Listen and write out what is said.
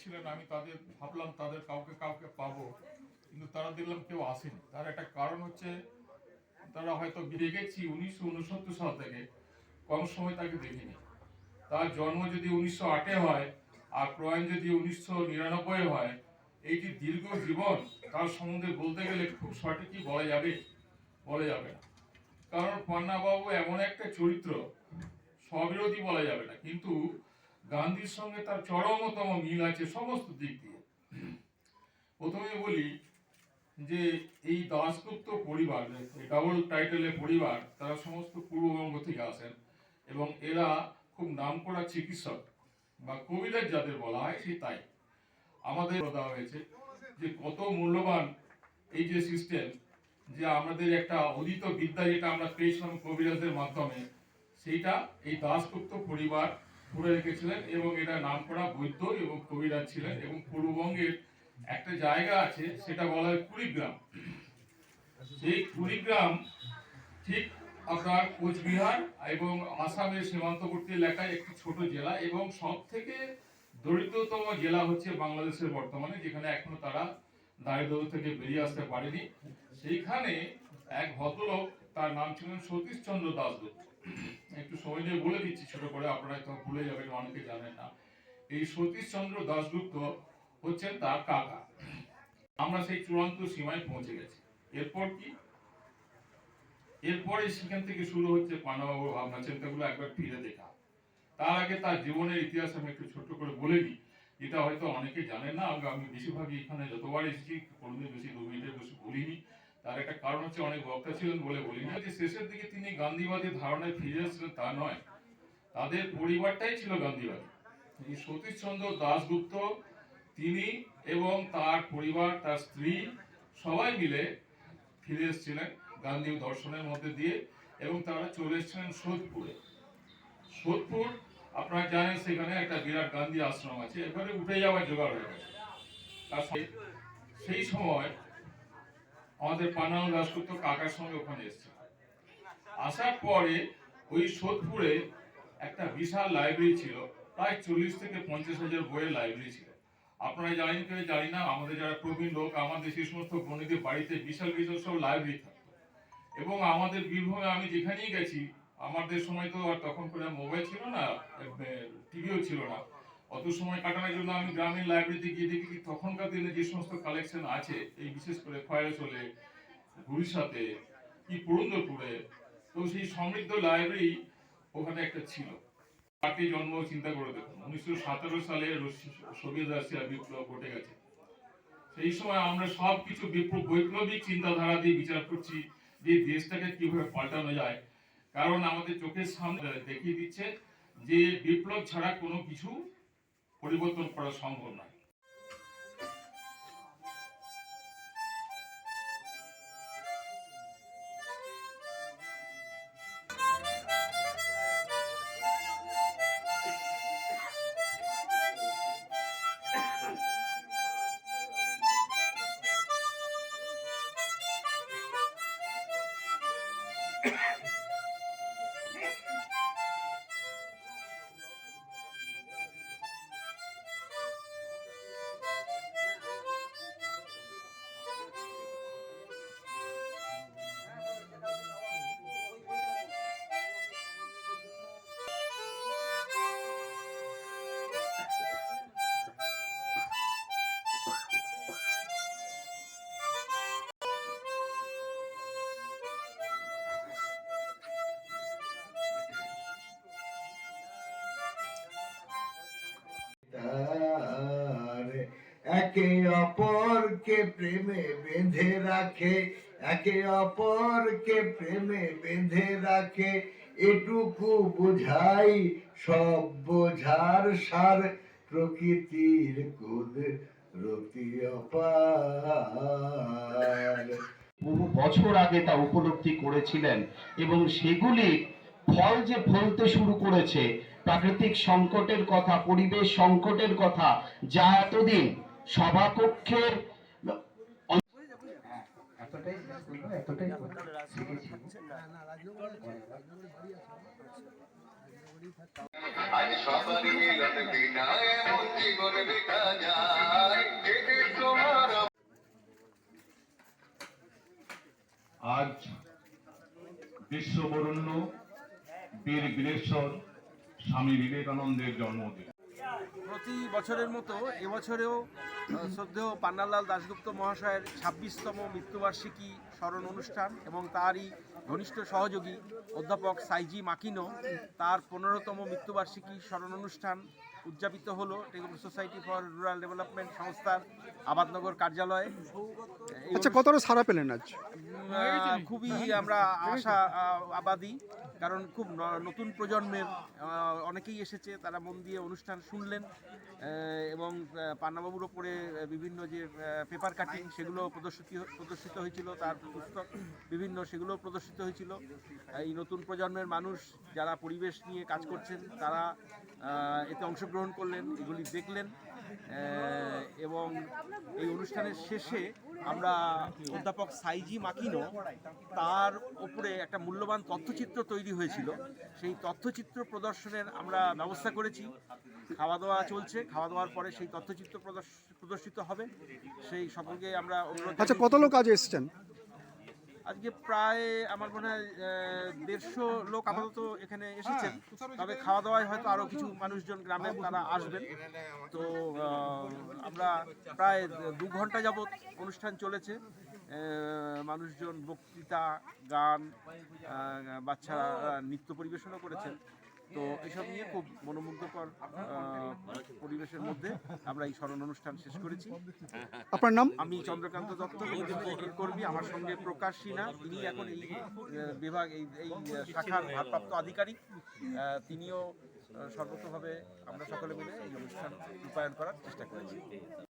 ছিলেন আমি তাদের, ভাবলাম তাদের কাউকে কাউকে পাবো, কিন্তু তারা দেখলাম কেউ আসেনি। তার একটা কারণ হচ্ছে, তারা হয়তো দেখেছি উনিশশো উনসত্তর সাল থেকে কম সময় তাকে দেখিনি। তার জন্ম যদি উনিশশো আটে হয়, আর প্রয়াণ যদি উনিশশো নিরানব্বই হয়, এই যে দীর্ঘ জীবন, তার সম্বন্ধে বলতে গেলে খুব সঠিকই বলা যাবে বলা যাবে না। কারণ পান্নাবাবু এমন একটা চরিত্র, স্ববিরোধী বলা যাবে না, কিন্তু গান্ধীর সঙ্গে তার চরমতম মিল আছে সমস্ত দিক দিয়ে। প্রথমে বলি যে এই দাসগুপ্ত পরিবার ডাবল টাইটেলের পরিবার, তারা সমস্ত পূর্ববঙ্গ থেকে আসেন এবং এরা খুব নামকরা চিকিৎসক বা কবিরাজ যাদের বলা হয় সেই তাই। আমাদের দেওয়া হয়েছে যে কত মূল্যবান এই যে সিস্টেম যে আমাদের একটা অদিত বিদ্যা যেটা আমরা পেয়েছিলাম কবিরাজদের মাধ্যমে, সেইটা এই দাসগুপ্ত পরিবার ধরে রেখেছিলেন এবং এটা নামকরা বৈদ্য এবং কবিরাজ ছিলেন এবং পূর্ববঙ্গের একটা জায়গা আছে, সেটা বলা হয় কুড়িগ্রাম। সেই কুড়িগ্রাম ঠিক আপনার কোচবিহার এবং আসামের সীমান্তবর্তী এলাকায় একটি ছোট জেলা এবং সব থেকে দরিদ্রতম জেলা হচ্ছে বাংলাদেশের বর্তমানে, যেখানে এখনও তারা দারিদ্র থেকে বেরিয়ে আসতে পারেনি। সেইখানে এক ভদ্রলোক, তার নাম ছিলেন সতীশচন্দ্র দাসগুপ্ত একটু সময় নিয়ে বলে দিচ্ছি ছোট করে, আপনারা তো ভুলে যাবেন, অনেকে জানেন না। এই সতীশ চন্দ্র দাসগুপ্ত হচ্ছেন তার কাকা। আমরা সেই চূড়ান্ত সীমায় পৌঁছে গেছি। এরপর কি? এরপরে সেখান থেকে শুরু হচ্ছে পানাবাবুর ভাবনা চিন্তাগুলো, একবার ফিরে দেখা। তার আগে তার জীবনের ইতিহাস আমি একটু ছোট্ট করে বলে দিই। যেটা হয়তো অনেকে জানেন না আমি বেশিরভাগই এখানে যতবার এসেছি, কোনোদিন বেশি দু মিনিটের বেশি বলিনি। তার একটা কারণ হচ্ছে অনেক বক্তা ছিলেন বলে বলিনি যে শেষের দিকে তিনি গান্ধীবাদী ধারণায় ফিরে এসেছিলেন তা নয়। তাদের পরিবারটাই ছিল গান্ধীবাদী। সতীশচন্দ্র দাসগুপ্ত তিনি এবং তার পরিবার, তার স্ত্রী সবাই মিলে ফিরে এসেছিলেন গান্ধী দর্শনের মধ্যে দিয়ে এবং তারা চলে এসেছিলেন সোদপুরে। সোদপুর, আপনারা জানেন সেখানে একটা বিরাট গান্ধী আশ্রম আছে। এখানে উঠে যাওয়ার জোগাড় হয়ে গেছে। সেই সময় আমাদের পানাল দাসগুপ্ত কাকার সঙ্গে ওখানে এসেছে। আসার পরে ওই সোদপুরে একটা বিশাল লাইব্রেরি ছিল, প্রায় চল্লিশ থেকে পঞ্চাশ হাজার বইয়ের লাইব্রেরি ছিল। আপনারা জানেন কেউ জানি না, আমাদের যারা প্রবীণ লোক, আমাদের সেই সমস্ত বণিকদের বাড়িতে বিশাল বিশাল সব লাইব্রেরি থাকতো। এবং আমাদের বীরভূমে আমি যেখানেই গেছি, আমাদের সময় তো আর তখন করে মোবাইল ছিল না টিভিও ছিল না। অত সময় কাটানোর জন্য আমি গ্রামীণ লাইব্রেরিতে গিয়ে দেখি তখনকার দিনে যে সমস্ত কালেকশন আছে, এই বিশেষ করে খয়রাচলে উড়িষ্যাতে কি পুরন্দরপুরে, তো সেই সমৃদ্ধ লাইব্রেরি ওখানে একটা ছিল। পার্টি জন্ম চিন্তা করে দেখুন। উনিশশো সতেরো সালে সোভিয়েত রাশিয়া বিপ্লব ঘটে গেছে। সেই সময় আমরা সব কিছু বিপ্লব বৈপ্লবিক চিন্তাধারা দিয়ে বিচার করছি যে দেশটাকে কীভাবে পাল্টানো যায়। কারণ আমাদের চোখের সামনে দেখিয়ে দিচ্ছে যে বিপ্লব ছাড়া কোনো কিছু পরিবর্তন করা সম্ভব নয়। একে অপরকে প্রেমে বেঁধে রাখে, একে অপরকে প্রেমে বেঁধে রাখে। এটুকু বোঝাই সব বোঝার সার, প্রকৃতির কুদ রতি অপার। বহু বছর আগে তা উপলব্ধি করেছিলেন এবং সেগুলি ফল যে ফলতে শুরু করেছে, প্রাকৃতিক সংকটের কথা, পরিবেশ সংকটের কথা, যা এতদিন সভাকক্ষের আজ বিশ্ববরণ্য বীর বীরেশ্বর স্বামী বিবেকানন্দের জন্মদিন। প্রতি বছরের মতো এবছরেও শ্রদ্ধেয় পান্নালাল দাশগুপ্ত মহাশয়ের ছাব্বিশতম মৃত্যুবার্ষিকী স্মরণ অনুষ্ঠান এবং তারই ঘনিষ্ঠ সহযোগী অধ্যাপক সাইজি মাকিনো তার পনেরোতম মৃত্যুবার্ষিকী স্মরণ অনুষ্ঠান উদযাপিত হলো টেকন সোসাইটি ফর রুরাল ডেভেলপমেন্ট সংস্থার আবাদনগর কার্যালয়ে। আচ্ছা কতটা সারা পেলেন আজ? খুবই আমরা আশা আবাদী। কারণ খুব নতুন প্রজন্মের অনেকেই এসেছে, তারা মন দিয়ে অনুষ্ঠান শুনলেন এবং পান্নাবাবুর ওপরে বিভিন্ন যে পেপার কাটিং সেগুলো প্রদর্শিত প্রদর্শিত হয়েছিল, তার পুস্তক বিভিন্ন সেগুলো প্রদর্শিত হয়েছিল। এই নতুন প্রজন্মের মানুষ যারা পরিবেশ নিয়ে কাজ করছেন, তারা এতে অংশগ্রহণ করলেন, এগুলি দেখলেন। এবং এই অনুষ্ঠানের শেষে আমরা অধ্যাপক সাইজি মাকিনো তার উপরে একটা মূল্যবান তথ্যচিত্র তৈরি হয়েছিল। সেই তথ্যচিত্র প্রদর্শনের আমরা ব্যবস্থা করেছি। খাওয়া দাওয়া চলছে। খাওয়া দাওয়ার পরে সেই তথ্যচিত্র প্রদর্শ- প্রদর্শিত হবে। সেই সকলকে আমরা আচ্ছা কত লোক আজ এসছেন? আজকে প্রায় আমার মনে হয় দেড়শো লোক আপাতত এখানে এসেছেন। তবে খাওয়া দাওয়ায় হয়তো আরও কিছু মানুষজন গ্রামে তারা আসবেন। তো আমরা প্রায় দু ঘণ্টা যাবৎ অনুষ্ঠান চলেছে। মানুষজন বক্তৃতা, গান বাচ্চারা নৃত্য পরিবেশনও করেছেন। তো এসব নিয়ে খুব মনোমুগ্ধকর পরিবেশের মধ্যে আমরা এই স্মরণ অনুষ্ঠান শেষ করেছি। আপনার নাম? আমি চন্দ্রকান্ত দত্ত কর্মী আমার সঙ্গে প্রকাশ সিনহা। তিনি এখন এই বিভাগ এই এই শাখার ভারপ্রাপ্ত আধিকারিক। তিনিও সর্বতভাবে আমরা সকলে মিলে এই অনুষ্ঠান রূপায়ণ করার চেষ্টা করেছি।